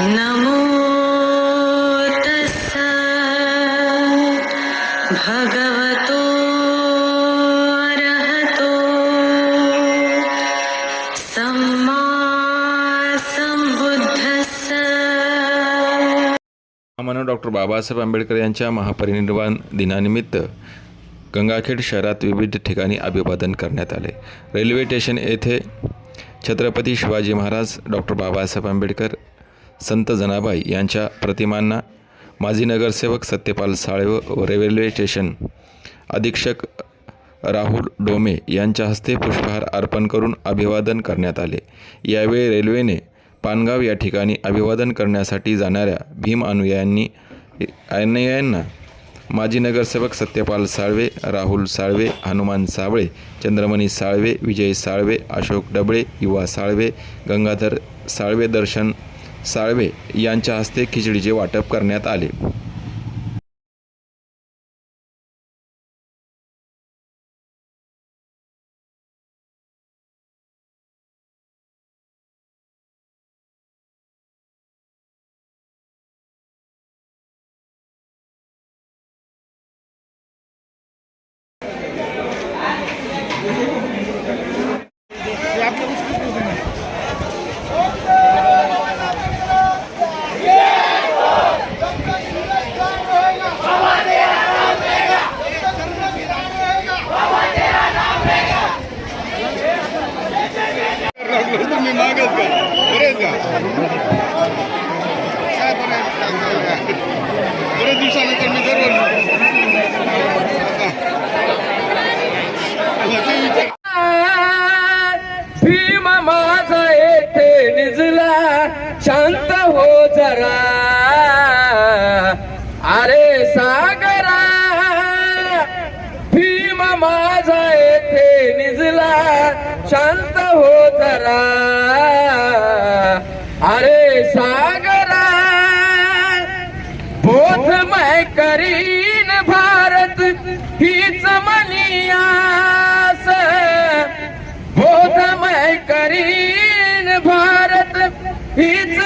नमो तस्स भगवतो अरहतो सम्मा मानव डॉक्टर बाबासाहेब आंबेडकर यांच्या महापरिनिर्वाण दिनानिमित्त गंगाखेड शहरात विविध ठिकाणी अभिवादन करण्यात आले. रेल्वे स्टेशन येथे छत्रपती शिवाजी महाराज डॉक्टर बाबासाहेब आंबेडकर संत जनाबाई यांच्या प्रतिमांना माजी नगरसेवक सत्यपाल साळव व रेल्वे स्टेशन अधीक्षक राहुल डोमे यांच्या हस्ते पुष्पहार अर्पण करून अभिवादन करण्यात आले. यावेळी रेल्वेने पानगाव या ठिकाणी अभिवादन करण्यासाठी जाणाऱ्या भीम अनुयायांनी अनुयायांना माजी नगरसेवक सत्यपाल साळवे राहुल साळवे हनुमान सावळे चंद्रमणी साळवे विजय साळवे अशोक डबळे युवा साळवे गंगाधर साळवे दर्शन साळवे यांच्या हस्ते खिचडीचे वाटप करण्यात आले. तुम्ही मागत का बरेच का? बरेच दिवसानंतर मी जरूर भीम माझा येथे निजला शांत हो जरा. अरे सागरा भीम माझा येथे निजला शांत हो जरा. अरे सागरा बोधमय करीन भारत हीच मनियास बोधमय करीन भारत हीच